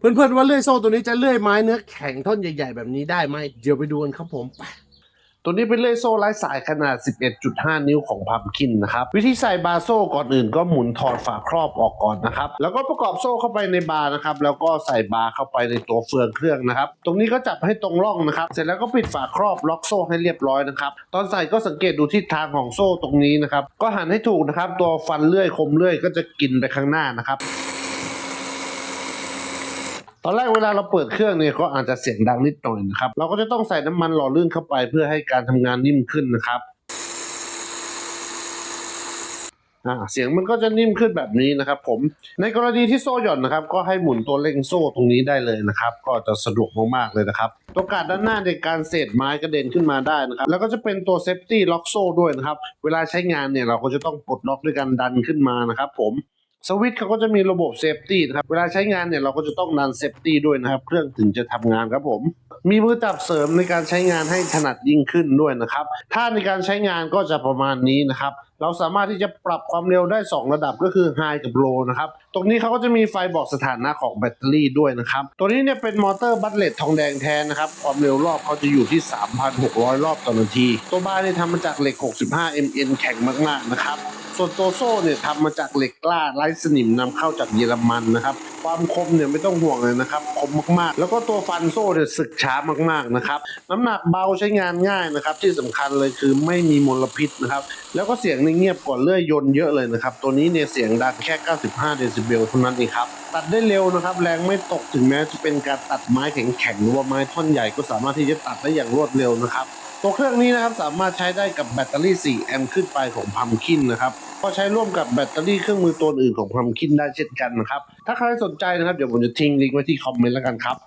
เพื่อนๆว่าเลื่อยโซ่ตัวนี้จะเลื่อยไม้เนื้อแข็งท่อนใหญ่ๆ แบบนี้ได้ไหมเดี๋ยวไปดูกันครับผมไปตัวนี้เป็นเลื่อยโซ่ไร้สายขนาด 11.5 นิ้วของพัมคินนะครับ วิธีใส่บาร์โซ่ก่อนอื่นก็หมุนถอดฝาครอบออกก่อนนะครับ แล้วก็ประกอบโซ่เข้าไปในบาร์นะครับ แล้วก็ใส่บาร์เข้าไปในตัวเฟืองเครื่องนะครับ ตรงนี้ก็จับให้ตรงร่องนะครับ เสร็จแล้วก็ปิดฝาครอบล็อกโซ่ให้เรียบร้อยนะครับ ตอนใส่ก็สังเกตดูทิศทางของโซ่ตรงนี้นะครับ ก็หันให้ถูกนะครับ ตัวฟันเลื่อยคมเลื่อยก็จะกินไปข้างหน้านะครับ ตอนแรกเวลาเราเปิดเครื่องเนี่ยก็อาจจะเสียงดังนิดหน่อยนะครับ เราก็จะต้องใส่น้ำมันหล่อลื่นเข้าไปเพื่อให้การทำงานนิ่มขึ้นนะครับเสียงมันก็จะนิ่มขึ้นแบบนี้นะครับ ผมในกรณีที่โซ่หย่อนนะครับ ก็ให้หมุนตัวเร่งโซ่ตรงนี้ได้เลยนะครับ ก็จะสะดวกมากๆเลยนะครับตัวกาดด้านหน้าในการเศษไม้กระเด็นขึ้นมาได้นะครับ แล้วก็จะเป็นตัวเซฟตี้ล็อกโซ่ด้วยนะครับ เวลาใช้งานเนี่ยเราก็จะต้องปลดล็อกด้วยการดันขึ้นมานะครับ ผม สวิตช์เขาก็จะมีระบบเซฟตี้นะครับ เวลาใช้งานเนี่ยเราก็จะต้องดันเซฟตี้ด้วยนะครับ เครื่องถึงจะทำงานครับผม มีมือจับเสริมในการใช้งานให้ถนัดยิ่งขึ้นด้วยนะครับ ถ้าในการใช้งานก็จะประมาณนี้นะครับ เราสามารถที่จะปรับความเร็วได้ 2 ระดับก็คือ High กับ Low นะครับ ตรงนี้เขาก็จะมีไฟบอกสถานะของแบตเตอรี่ด้วยนะครับ ตัวนี้เนี่ยเป็นมอเตอร์บัตเลตทองแดงแท้นะครับ ความเร็วรอบเขาจะอยู่ที่ 3,600 รอบต่อนาที ตัวบ้านเนี่ยทำมาจากเหล็ก 65 mn แข็งมากๆนะครับ ส่วนตัวโซ่เนี่ยทำมาจากเหล็กกล้าไร้สนิมนำเข้าจากเยอรมันนะครับ ความคมเนี่ยไม่ต้องห่วงเลยนะครับ คมมากๆ แล้วก็ตัวฟันโซ่เนี่ยสึกช้ามากๆนะครับ น้ำหนักเบาใช้งานง่ายนะครับ ที่สำคัญเลยคือไม่มีมลพิษนะครับ แล้วก็เสียงในเงียบกว่าเลื่อยยนต์เยอะเลยนะครับ ตัวนี้เนี่ยเสียงดังแค่ 95 เดซิเบลเท่านั้นเองครับ ตัดได้เร็วนะครับ แรงไม่ตกถึงแม้จะเป็นการตัดไม้แข็งๆหรือว่าไม้ท่อนใหญ่ก็สามารถที่จะตัดได้อย่างรวดเร็วนะครับตัวเครื่องนี้นะครับสามารถใช้ได้กับแบตเตอรี่ 4 แอมป์ขึ้นไปของพัมคินนะครับ ก็ใช้ร่วมกับแบตเตอรี่เครื่องมือตัวอื่นของความคิดได้เช่นกันนะครับ ถ้าใครสนใจนะครับ เดี๋ยวผมจะทิ้งลิงก์ไว้ที่คอมเมนต์แล้วกันครับ